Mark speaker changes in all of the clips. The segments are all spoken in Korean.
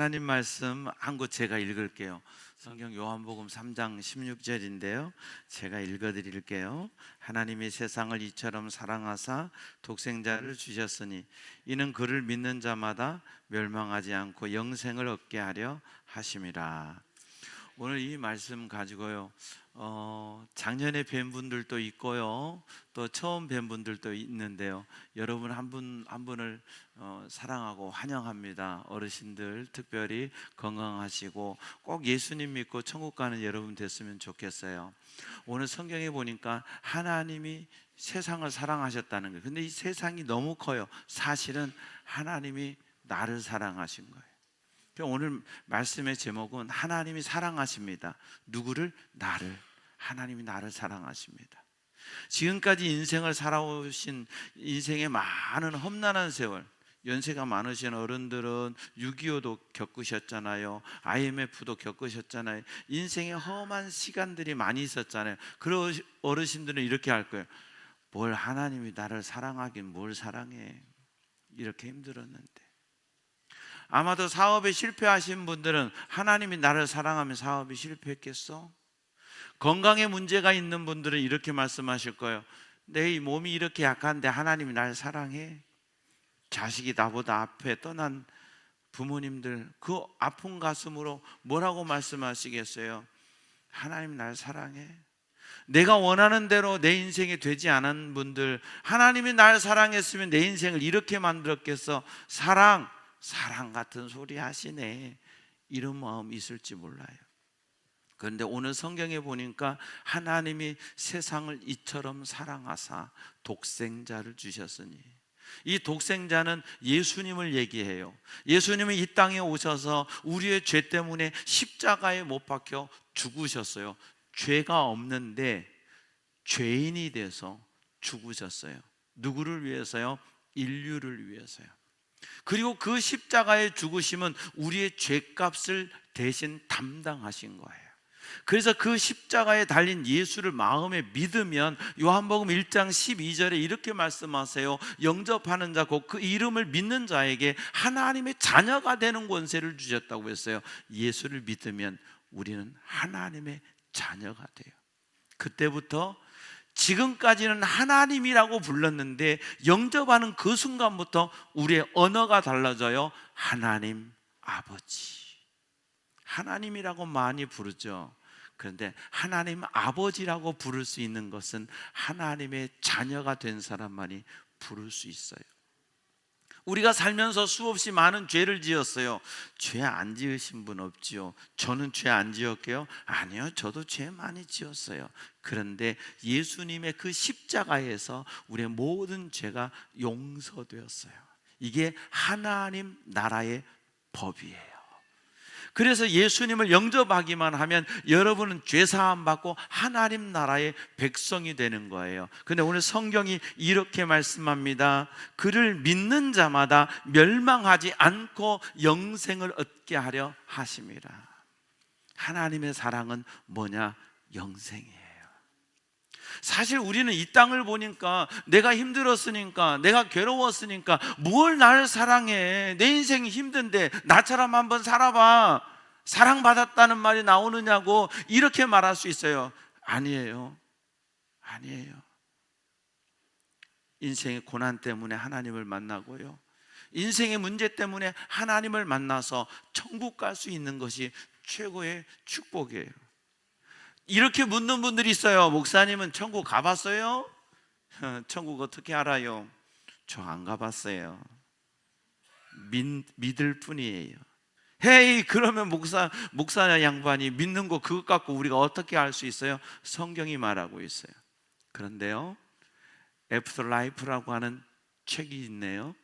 Speaker 1: 하나님 말씀 한 곳 제가 읽을게요. 성경 요한복음 3장 16절인데요. 제가 읽어 드릴게요. 하나님이 세상을 이처럼 사랑하사 독생자를 주셨으니 이는 그를 믿는 자마다 멸망하지 않고 영생을 얻게 하려 하심이라. 오늘 이 말씀 가지고요. 어, 작년에 뵌 분들도 있고요. 또 처음 뵌 분들도 있는데요. 여러분 한 분 한 분을 어, 사랑하고 환영합니다. 어르신들 특별히 건강하시고 꼭 예수님 믿고 천국 가는 여러분 됐으면 좋겠어요. 오늘 성경에 보니까 하나님이 세상을 사랑하셨다는 거예요. 근데 이 세상이 너무 커요. 사실은 하나님이 나를 사랑하신 거예요. 오늘 말씀의 제목은 하나님이 사랑하십니다. 누구를? 나를. 하나님이 나를 사랑하십니다. 지금까지 인생을 살아오신 인생의 많은 험난한 세월, 연세가 많으신 어른들은 6.25도 겪으셨잖아요. IMF도 겪으셨잖아요. 인생의 험한 시간들이 많이 있었잖아요. 그런 어르신들은 이렇게 할 거예요. 뭘 하나님이 나를 사랑하긴 뭘 사랑해. 이렇게 힘들었는데. 아마도 사업에 실패하신 분들은 하나님이 나를 사랑하면 사업이 실패했겠어? 건강에 문제가 있는 분들은 이렇게 말씀하실 거예요. 내이 몸이 이렇게 약한데 하나님이 날 사랑해? 자식이 나보다 앞에 떠난 부모님들 그 아픈 가슴으로 뭐라고 말씀하시겠어요? 하나님 날 사랑해. 내가 원하는 대로 내 인생이 되지 않은 분들 하나님이 날 사랑했으면 내 인생을 이렇게 만들었겠어. 사랑 사랑 같은 소리 하시네. 이런 마음 있을지 몰라요. 그런데 오늘 성경에 보니까 하나님이 세상을 이처럼 사랑하사 독생자를 주셨으니 이 독생자는 예수님을 얘기해요. 예수님이 이 땅에 오셔서 우리의 죄 때문에 십자가에 못 박혀 죽으셨어요. 죄가 없는데 죄인이 돼서 죽으셨어요. 누구를 위해서요? 인류를 위해서요. 그리고 그 십자가의 죽으심은 우리의 죄값을 대신 담당하신 거예요. 그래서 그 십자가에 달린 예수를 마음에 믿으면 요한복음 1장 12절에 이렇게 말씀하세요. 영접하는 자, 곧 그 이름을 믿는 자에게 하나님의 자녀가 되는 권세를 주셨다고 했어요. 예수를 믿으면 우리는 하나님의 자녀가 돼요. 그때부터 지금까지는 하나님이라고 불렀는데 영접하는 그 순간부터 우리의 언어가 달라져요. 하나님 아버지. 하나님이라고 많이 부르죠. 그런데 하나님 아버지라고 부를 수 있는 것은 하나님의 자녀가 된 사람만이 부를 수 있어요. 우리가 살면서 수없이 많은 죄를 지었어요. 죄 안 지으신 분 없지요. 저는 죄 안 지었게요. 아니요, 저도 죄 많이 지었어요. 그런데 예수님의 그 십자가에서 우리의 모든 죄가 용서되었어요. 이게 하나님 나라의 법이에요. 그래서 예수님을 영접하기만 하면 여러분은 죄사함 받고 하나님 나라의 백성이 되는 거예요. 근데 오늘 성경이 이렇게 말씀합니다. 그를 믿는 자마다 멸망하지 않고 영생을 얻게 하려 하심이라. 하나님의 사랑은 뭐냐? 영생이에요. 사실 우리는 이 땅을 보니까 내가 힘들었으니까 내가 괴로웠으니까 뭘 나를 사랑해? 내 인생이 힘든데 나처럼 한번 살아봐. 사랑받았다는 말이 나오느냐고 이렇게 말할 수 있어요. 아니에요. 아니에요. 인생의 고난 때문에 하나님을 만나고요. 인생의 문제 때문에 하나님을 만나서 천국 갈 수 있는 것이 최고의 축복이에요 이렇게 묻는 분들이 있어요. 목사님은 천국 가봤어요? 천국 어떻게 알아요? 저 안 가봤어요. 믿, 믿을 뿐이에요. 헤이 그러면 목사 목사 양반이 믿는 거 그것 갖고 우리가 어떻게 알 수 있어요? 성경이 말하고 있어요. 그런데요. 애프터 라이프라고 하는 책이 있네요.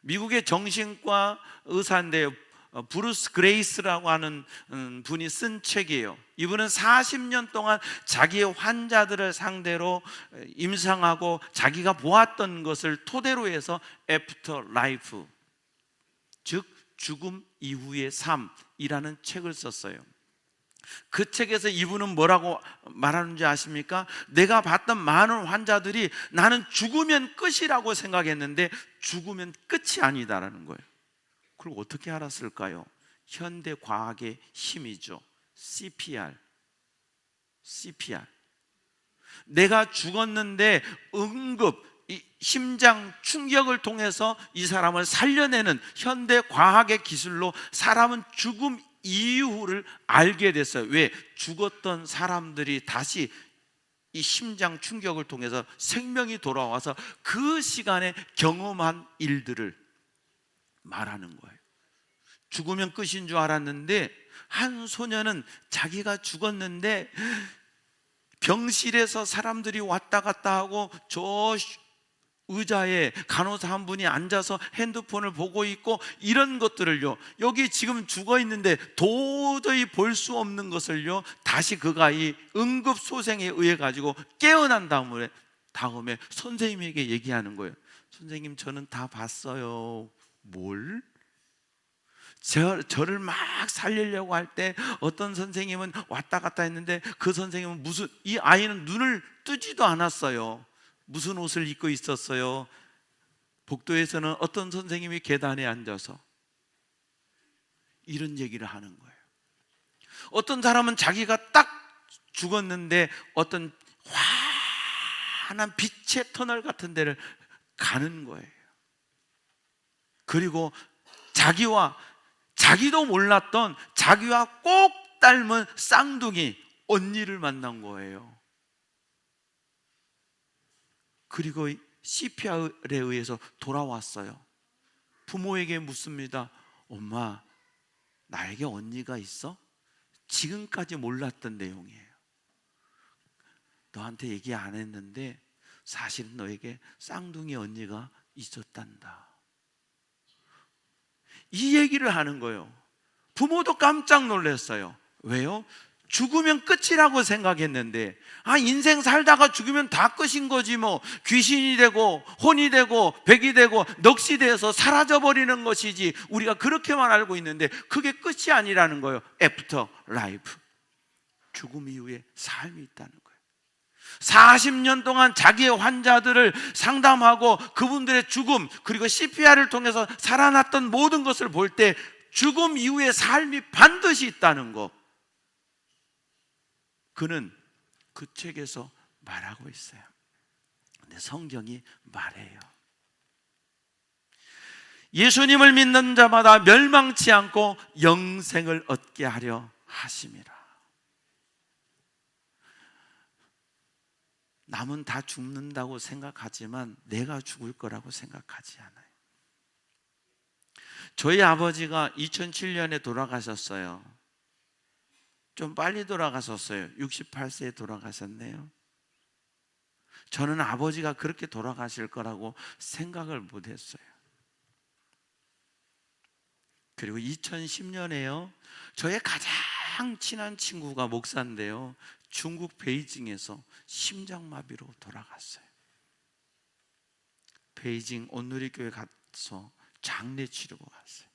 Speaker 1: 미국의 정신과 의사인데요. 어, 브루스 그레이스라고 하는 음, 분이 쓴 책이에요. 이분은 40년 동안 자기의 환자들을 상대로 임상하고 자기가 보았던 것을 토대로 해서 애프터 라이프 즉 죽음 이후의 삶이라는 책을 썼어요. 그 책에서 이분은 뭐라고 말하는지 아십니까? 내가 봤던 많은 환자들이 나는 죽으면 끝이라고 생각했는데 죽으면 끝이 아니다라는 거예요. 그걸 어떻게 알았을까요? 현대 과학의 힘이죠. CPR. CPR. 내가 죽었는데 응급 이 심장 충격을 통해서 이 사람을 살려내는 현대 과학의 기술로 사람은 죽음 이유를 알게 됐어요. 왜? 죽었던 사람들이 다시 이 심장 충격을 통해서 생명이 돌아와서 그 시간에 경험한 일들을 말하는 거예요. 죽으면 끝인 줄 알았는데 한 소녀는 자기가 죽었는데 병실에서 사람들이 왔다 갔다 하고 저 의자에 간호사 한 분이 앉아서 핸드폰을 보고 있고 이런 것들을요. 여기 지금 죽어 있는데 도저히 볼 수 없는 것을요. 다시 그가 이 응급 소생에 의해 가지고 깨어난 다음에 다음에 선생님에게 얘기하는 거예요. 선생님 저는 다 봤어요. 뭘? 저, 저를 막 살리려고 할 때 어떤 선생님은 왔다 갔다 했는데 그 선생님은 무슨 이 아이는 눈을 뜨지도 않았어요. 무슨 옷을 입고 있었어요? 복도에서는 어떤 선생님이 계단에 앉아서 이런 얘기를 하는 거예요. 어떤 사람은 자기가 딱 죽었는데 어떤 환한 빛의 터널 같은 데를 가는 거예요. 그리고 자기와 자기도 몰랐던 자기와 꼭 닮은 쌍둥이 언니를 만난 거예요. 그리고 CPR에 의해서 돌아왔어요. 부모에게 묻습니다. 엄마, 나에게 언니가 있어? 지금까지 몰랐던 내용이에요. 너한테 얘기 안 했는데 사실은 너에게 쌍둥이 언니가 있었단다. 이 얘기를 하는 거예요. 부모도 깜짝 놀랐어요. 왜요? 죽으면 끝이라고 생각했는데, 아, 인생 살다가 죽으면 다 끝인 거지, 뭐. 귀신이 되고, 혼이 되고, 백이 되고, 넋이 돼서 사라져버리는 것이지. 우리가 그렇게만 알고 있는데, 그게 끝이 아니라는 거예요. 애프터 라이프. 죽음 이후에 삶이 있다는 거예요. 40년 동안 자기의 환자들을 상담하고 그분들의 죽음, 그리고 CPR을 통해서 살아났던 모든 것을 볼 때, 죽음 이후의 삶이 반드시 있다는 거. 그는 그 책에서 말하고 있어요. 근데 성경이 말해요. 예수님을 믿는 자마다 멸망치 않고 영생을 얻게 하려 하심이라. 남은 다 죽는다고 생각하지만 내가 죽을 거라고 생각하지 않아요. 저희 아버지가 2007년에 돌아가셨어요. 좀 빨리 돌아가셨어요. 68세에 돌아가셨네요. 저는 아버지가 그렇게 돌아가실 거라고 생각을 못 했어요. 그리고 2010년에요. 저의 가장 친한 친구가 목사인데요. 중국 베이징에서 심장마비로 돌아갔어요. 베이징 온누리교회 가서 장례 치르고 갔어요.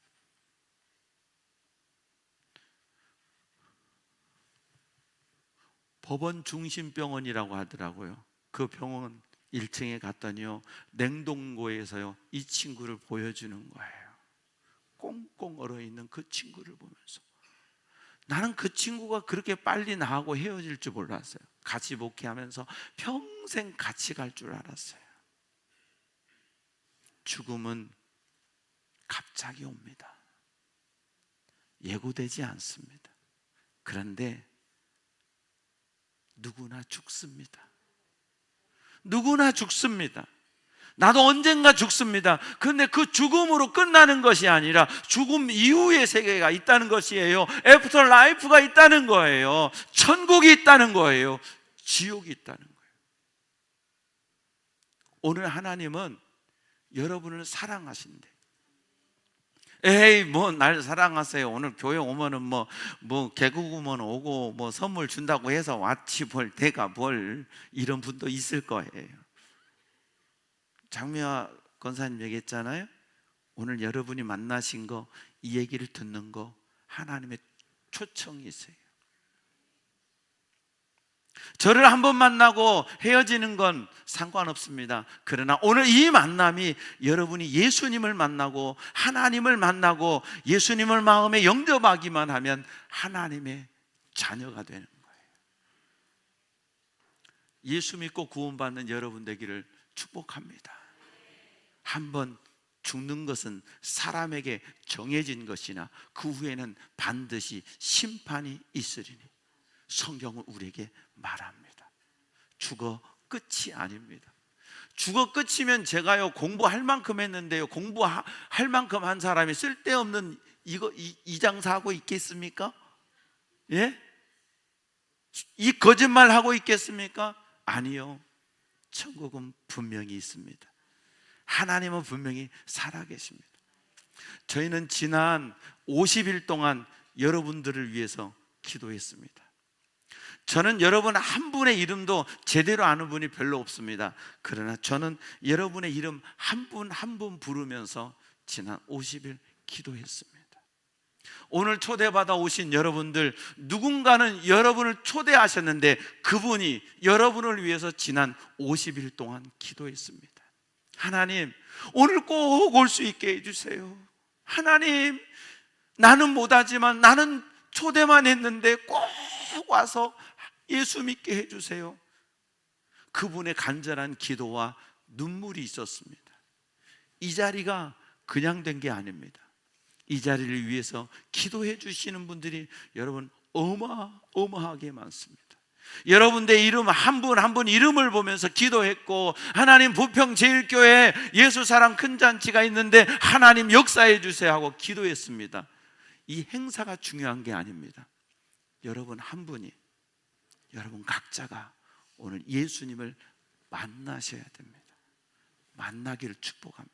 Speaker 1: 법원 중심병원이라고 하더라고요. 그 병원 1층에 갔더니요. 냉동고에서요. 이 친구를 보여주는 거예요. 꽁꽁 얼어 있는 그 친구를 보면서 나는 그 친구가 그렇게 빨리 나하고 헤어질 줄 몰랐어요. 같이 목회하면서 평생 같이 갈 줄 알았어요. 죽음은 갑자기 옵니다. 예고되지 않습니다. 그런데 누구나 죽습니다. 누구나 죽습니다. 나도 언젠가 죽습니다. 근데 그 죽음으로 끝나는 것이 아니라 죽음 이후의 세계가 있다는 것이에요. 애프터 라이프가 있다는 거예요. 천국이 있다는 거예요. 지옥이 있다는 거예요. 오늘 하나님은 여러분을 사랑하신대. 에이 뭐 날 사랑하세요. 오늘 교회 오면은 뭐뭐 뭐 개구구먼 오고 뭐 선물 준다고 해서 왔지 뭘 대가 뭘 이런 분도 있을 거예요. 장미화 권사님 얘기했잖아요. 오늘 여러분이 만나신 거, 이 얘기를 듣는 거 하나님의 초청이 있어요. 저를 한 번 만나고 헤어지는 건 상관없습니다. 그러나 오늘 이 만남이 여러분이 예수님을 만나고 하나님을 만나고 예수님을 마음에 영접하기만 하면 하나님의 자녀가 되는 거예요. 예수 믿고 구원받는 여러분 되기를 축복합니다. 한번 죽는 것은 사람에게 정해진 것이나 그 후에는 반드시 심판이 있으리니 성경은 우리에게 말합니다. 죽어 끝이 아닙니다. 죽어 끝이면 제가요 공부할 만큼 했는데요 공부할 만큼 한 사람이 쓸데없는 이거 이, 이 장사하고 있겠습니까? 예? 이 거짓말 하고 있겠습니까? 아니요. 천국은 분명히 있습니다. 하나님은 분명히 살아계십니다. 저희는 지난 50일 동안 여러분들을 위해서 기도했습니다. 저는 여러분 한 분의 이름도 제대로 아는 분이 별로 없습니다. 그러나 저는 여러분의 이름 한 분 한분 부르면서 지난 50일 기도했습니다. 오늘 초대받아 오신 여러분들 누군가는 여러분을 초대하셨는데 그분이 여러분을 위해서 지난 50일 동안 기도했습니다. 하나님, 오늘 꼭 올 수 있게 해주세요. 하나님, 나는 못하지만 나는 초대만 했는데 꼭 와서 예수 믿게 해주세요. 그분의 간절한 기도와 눈물이 있었습니다. 이 자리가 그냥 된 게 아닙니다. 이 자리를 위해서 기도해 주시는 분들이 여러분 어마어마하게 많습니다. 여러분들 이름 한분 한분 이름을 보면서 기도했고 하나님 부평 제일교회 예수 사랑 큰 잔치가 있는데 하나님 역사해 주세요 하고 기도했습니다. 이 행사가 중요한 게 아닙니다. 여러분 한 분이 여러분 각자가 오늘 예수님을 만나셔야 됩니다. 만나기를 축복합니다.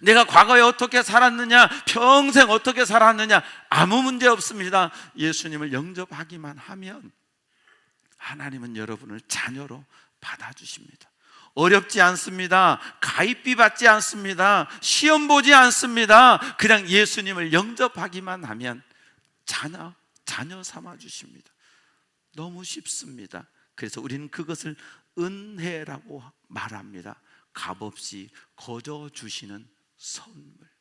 Speaker 1: 내가 과거에 어떻게 살았느냐, 평생 어떻게 살았느냐, 아무 문제 없습니다. 예수님을 영접하기만 하면 하나님은 여러분을 자녀로 받아주십니다. 어렵지 않습니다. 가입비 받지 않습니다. 시험 보지 않습니다. 그냥 예수님을 영접하기만 하면 자녀, 자녀 삼아 주십니다. 너무 쉽습니다. 그래서 우리는 그것을 은혜라고 말합니다. 값없이 거저 주시는 선물.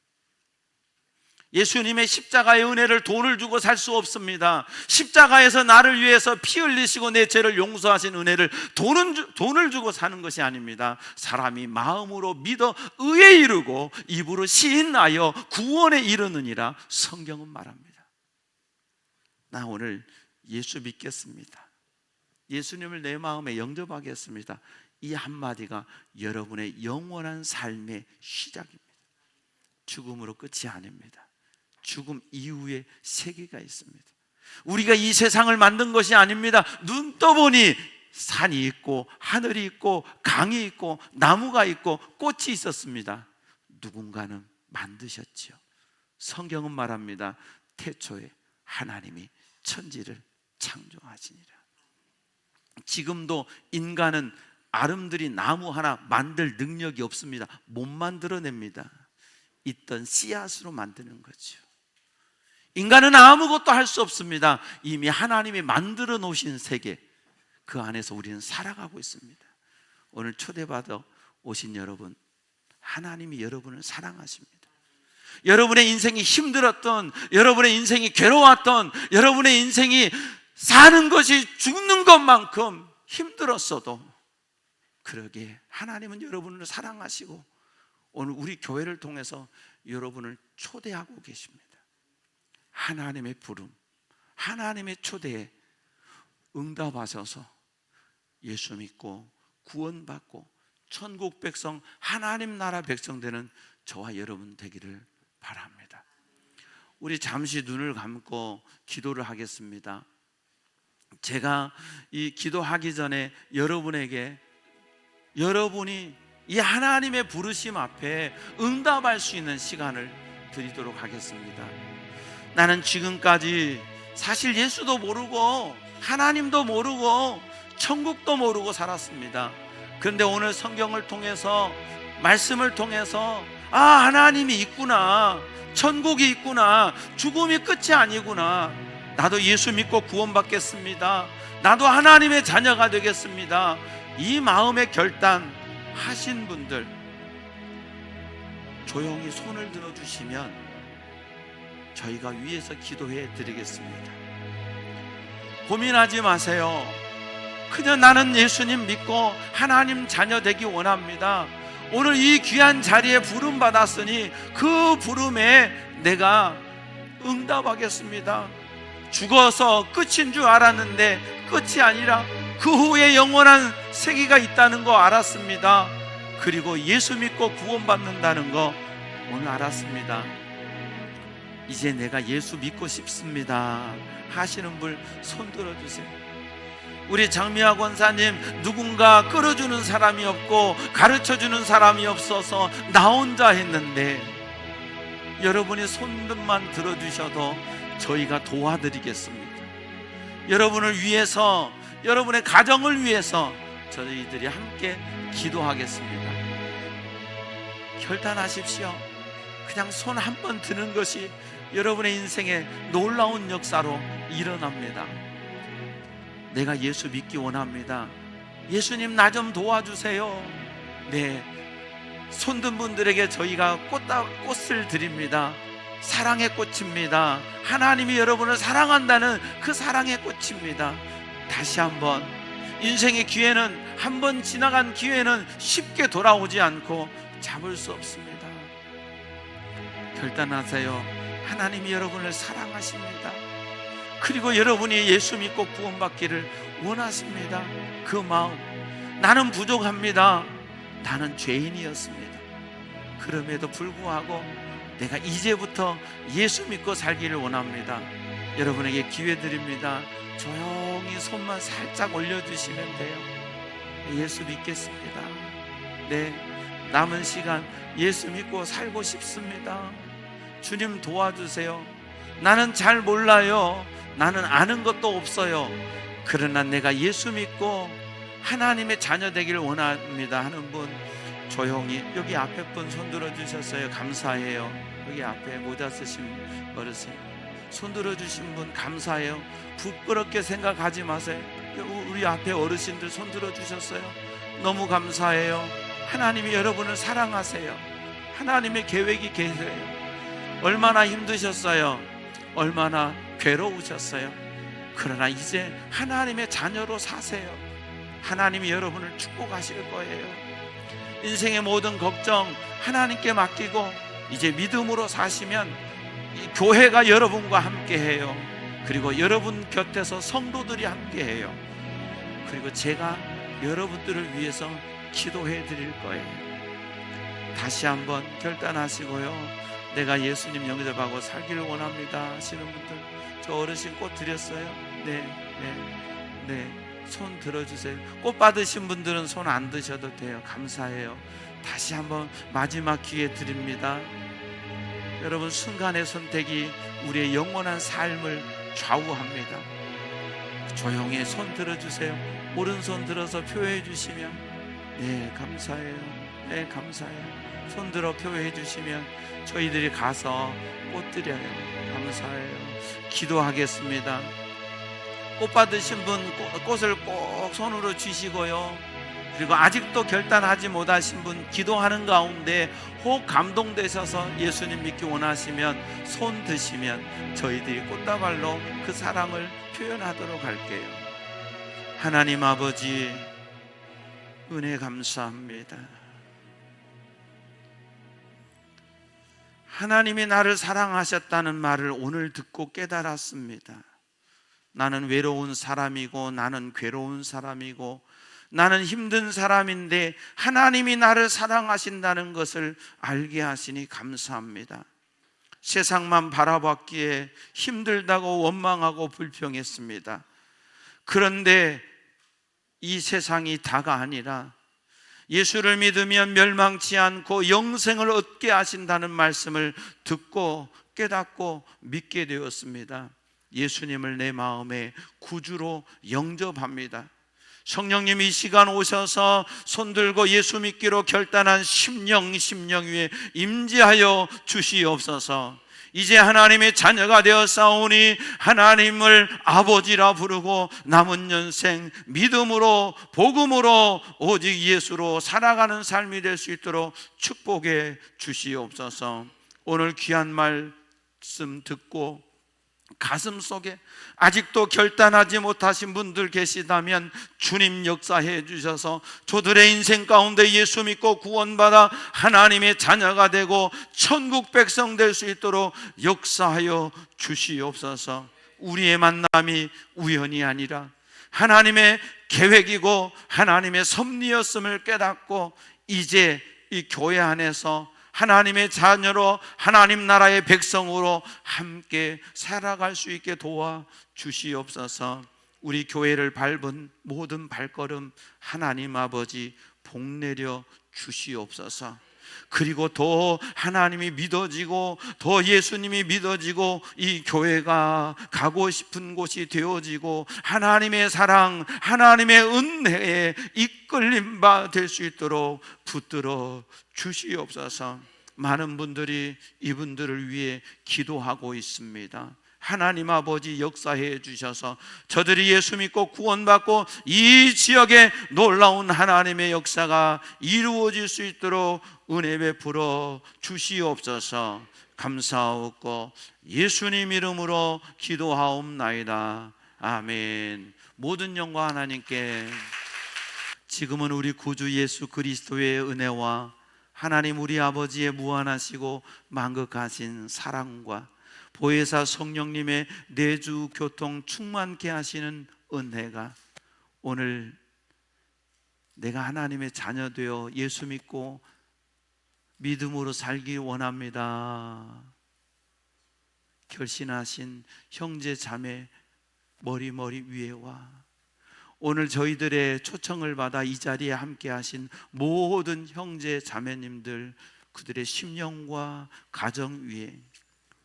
Speaker 1: 예수님의 십자가의 은혜를 돈을 주고 살 수 없습니다. 십자가에서 나를 위해서 피 흘리시고 내 죄를 용서하신 은혜를 돈은, 주- 돈을 주고 사는 것이 아닙니다. 사람이 마음으로 믿어 의에 이르고 입으로 시인하여 구원에 이르느니라 성경은 말합니다. 나 오늘 예수 믿겠습니다. 예수님을 내 마음에 영접하겠습니다. 이 한마디가 여러분의 영원한 삶의 시작입니다. 죽음으로 끝이 아닙니다. 죽음 이후에 세계가 있습니다. 우리가 이 세상을 만든 것이 아닙니다. 눈 떠보니 산이 있고 하늘이 있고 강이 있고 나무가 있고 꽃이 있었습니다. 누군가는 만드셨지요. 성경은 말합니다. 태초에 하나님이 천지를 창조하시니라. 지금도 인간은 아름드리 나무 하나 만들 능력이 없습니다. 못 만들어냅니다. 있던 씨앗으로 만드는 거죠. 인간은 아무것도 할 수 없습니다. 이미 하나님이 만들어 놓으신 세계 그 안에서 우리는 살아가고 있습니다. 오늘 초대받아 오신 여러분, 하나님이 여러분을 사랑하십니다. 여러분의 인생이 힘들었던, 여러분의 인생이 괴로웠던, 여러분의 인생이 사는 것이 죽는 것만큼 힘들었어도 그러게 하나님은 여러분을 사랑하시고 오늘 우리 교회를 통해서 여러분을 초대하고 계십니다. 하나님의 부름, 하나님의 초대에 응답하셔서 예수 믿고 구원받고 천국 백성, 하나님 나라 백성 되는 저와 여러분 되기를 바랍니다. 우리 잠시 눈을 감고 기도를 하겠습니다. 제가 이 기도하기 전에 여러분에게 여러분이 이 하나님의 부르심 앞에 응답할 수 있는 시간을 드리도록 하겠습니다. 나는 지금까지 사실 예수도 모르고 하나님도 모르고 천국도 모르고 살았습니다. 그런데 오늘 성경을 통해서 말씀을 통해서 아 하나님이 있구나 천국이 있구나 죽음이 끝이 아니구나 나도 예수 믿고 구원받겠습니다. 나도 하나님의 자녀가 되겠습니다. 이 마음의 결단 하신 분들 조용히 손을 들어 주시면 저희가 위에서 기도해 드리겠습니다. 고민하지 마세요. 그냥 나는 예수님 믿고 하나님 자녀 되기 원합니다. 오늘 이 귀한 자리에 부름 받았으니 그 부름에 내가 응답하겠습니다. 죽어서 끝인 줄 알았는데 끝이 아니라 그 후에 영원한 세계가 있다는 거 알았습니다. 그리고 예수 믿고 구원받는다는 거 오늘 알았습니다. 이제 내가 예수 믿고 싶습니다. 하시는 분 손 들어주세요. 우리 장미화 권사님 누군가 끌어주는 사람이 없고 가르쳐주는 사람이 없어서 나 혼자 했는데 여러분이 손만 들어주셔도 저희가 도와드리겠습니다. 여러분을 위해서 여러분의 가정을 위해서 저희들이 함께 기도하겠습니다. 결단하십시오. 그냥 손 한 번 드는 것이 여러분의 인생에 놀라운 역사로 일어납니다. 내가 예수 믿기 원합니다. 예수님 나 좀 도와주세요. 네. 손든 분들에게 저희가 꽃다, 꽃을 드립니다. 사랑의 꽃입니다. 하나님이 여러분을 사랑한다는 그 사랑의 꽃입니다. 다시 한번 인생의 기회는 한 번 지나간 기회는 쉽게 돌아오지 않고 잡을 수 없습니다. 결단하세요. 하나님이 여러분을 사랑하십니다. 그리고 여러분이 예수 믿고 구원받기를 원하십니다. 그 마음. 나는 부족합니다. 나는 죄인이었습니다. 그럼에도 불구하고 내가 이제부터 예수 믿고 살기를 원합니다. 여러분에게 기회 드립니다. 조용히 손만 살짝 올려주시면 돼요. 예수 믿겠습니다. 네. 남은 시간 예수 믿고 살고 싶습니다. 주님 도와주세요. 나는 잘 몰라요. 나는 아는 것도 없어요. 그러나 내가 예수 믿고 하나님의 자녀 되기를 원합니다 하는 분 조용히 여기 앞에 분 손 들어 주셨어요. 감사해요. 여기 앞에 모자 쓰신 어르신 손 들어 주신 분 감사해요. 부끄럽게 생각하지 마세요. 우리 앞에 어르신들 손 들어 주셨어요. 너무 감사해요. 하나님이 여러분을 사랑하세요. 하나님의 계획이 계세요. 얼마나 힘드셨어요. 얼마나 괴로우셨어요. 그러나 이제 하나님의 자녀로 사세요. 하나님이 여러분을 축복하실 거예요. 인생의 모든 걱정 하나님께 맡기고 이제 믿음으로 사시면 이 교회가 여러분과 함께 해요. 그리고 여러분 곁에서 성도들이 함께 해요. 그리고 제가 여러분들을 위해서 기도해 드릴 거예요. 다시 한번 결단하시고요. 내가 예수님 영접하고 살기를 원합니다 하시는 분들 저 어르신 꽃 드렸어요? 네, 네, 네. 손 들어주세요. 꽃 받으신 분들은 손 안 드셔도 돼요. 감사해요. 다시 한번 마지막 기회 드립니다. 여러분 순간의 선택이 우리의 영원한 삶을 좌우합니다. 조용히 손 들어주세요. 오른손 들어서 표해 주시면 네 감사해요. 네 감사해요. 손 들어 표해 주시면 저희들이 가서 꽃 드려요. 감사해요. 기도하겠습니다. 꽃 받으신 분 꽃- 꽃을 꼭 손으로 쥐시고요. 그리고 아직도 결단하지 못하신 분 기도하는 가운데 혹 감동되셔서 예수님 믿기 원하시면 손 드시면 저희들이 꽃다발로 그 사랑을 표현하도록 할게요. 하나님 아버지 은혜 감사합니다. 하나님이 나를 사랑하셨다는 말을 오늘 듣고 깨달았습니다. 나는 외로운 사람이고 나는 괴로운 사람이고 나는 힘든 사람인데 하나님이 나를 사랑하신다는 것을 알게 하시니 감사합니다. 세상만 바라봤기에 힘들다고 원망하고 불평했습니다. 그런데 이 세상이 다가 아니라 예수를 믿으면 멸망치 않고 영생을 얻게 하신다는 말씀을 듣고 깨닫고 믿게 되었습니다. 예수님을 내 마음에 구주로 영접합니다. 성령님 이 시간 오셔서 손들고 예수 믿기로 결단한 심령 심령 위에 임재하여 주시옵소서. 이제 하나님의 자녀가 되어 싸우니 하나님을 아버지라 부르고 남은 년생 믿음으로 복음으로 오직 예수로 살아가는 삶이 될 수 있도록 축복해 주시옵소서. 오늘 귀한 말씀 듣고 가슴 속에 아직도 결단하지 못하신 분들 계시다면 주님 역사해 주셔서 저들의 인생 가운데 예수 믿고 구원받아 하나님의 자녀가 되고 천국 백성 될 수 있도록 역사하여 주시옵소서. 우리의 만남이 우연이 아니라 하나님의 계획이고 하나님의 섭리였음을 깨닫고 이제 이 교회 안에서 하나님의 자녀로 하나님 나라의 백성으로 함께 살아갈 수 있게 도와 주시옵소서. 우리 교회를 밟은 모든 발걸음 하나님 아버지 복 내려 주시옵소서. 그리고 더 하나님이 믿어지고 더 예수님이 믿어지고 이 교회가 가고 싶은 곳이 되어지고 하나님의 사랑, 하나님의 은혜에 이끌림 바 될 수 있도록 붙들어 주시옵소서. 많은 분들이 이분들을 위해 기도하고 있습니다. 하나님 아버지 역사해 주셔서 저들이 예수 믿고 구원받고 이 지역에 놀라운 하나님의 역사가 이루어질 수 있도록 은혜 베풀어 주시옵소서 감사하고 예수님 이름으로 기도하옵나이다. 아멘. 모든 영광 하나님께 지금은 우리 구주 예수 그리스도의 은혜와 하나님 우리 아버지의 무한하시고 만극하신 사랑과 보혜사 성령님의 내주 교통 충만케 하시는 은혜가 오늘 내가 하나님의 자녀 되어 예수 믿고 믿음으로 살기 원합니다. 결신하신 형제 자매 머리 머리 위에와 오늘 저희들의 초청을 받아 이 자리에 함께 하신 모든 형제 자매님들 그들의 심령과 가정 위에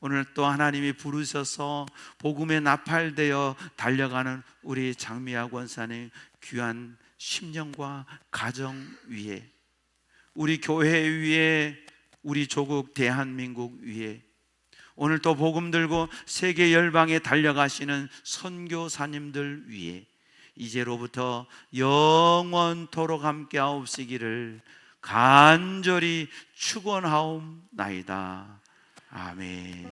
Speaker 1: 오늘 또 하나님이 부르셔서 복음에 나팔되어 달려가는 우리 장미아 권사님 귀한 심령과 가정 위에 우리 교회 위에 우리 조국 대한민국 위에 오늘 또 복음 들고 세계 열방에 달려가시는 선교사님들 위에 이제로부터 영원토록 함께 하옵시기를 간절히 축원하옵나이다. 아멘.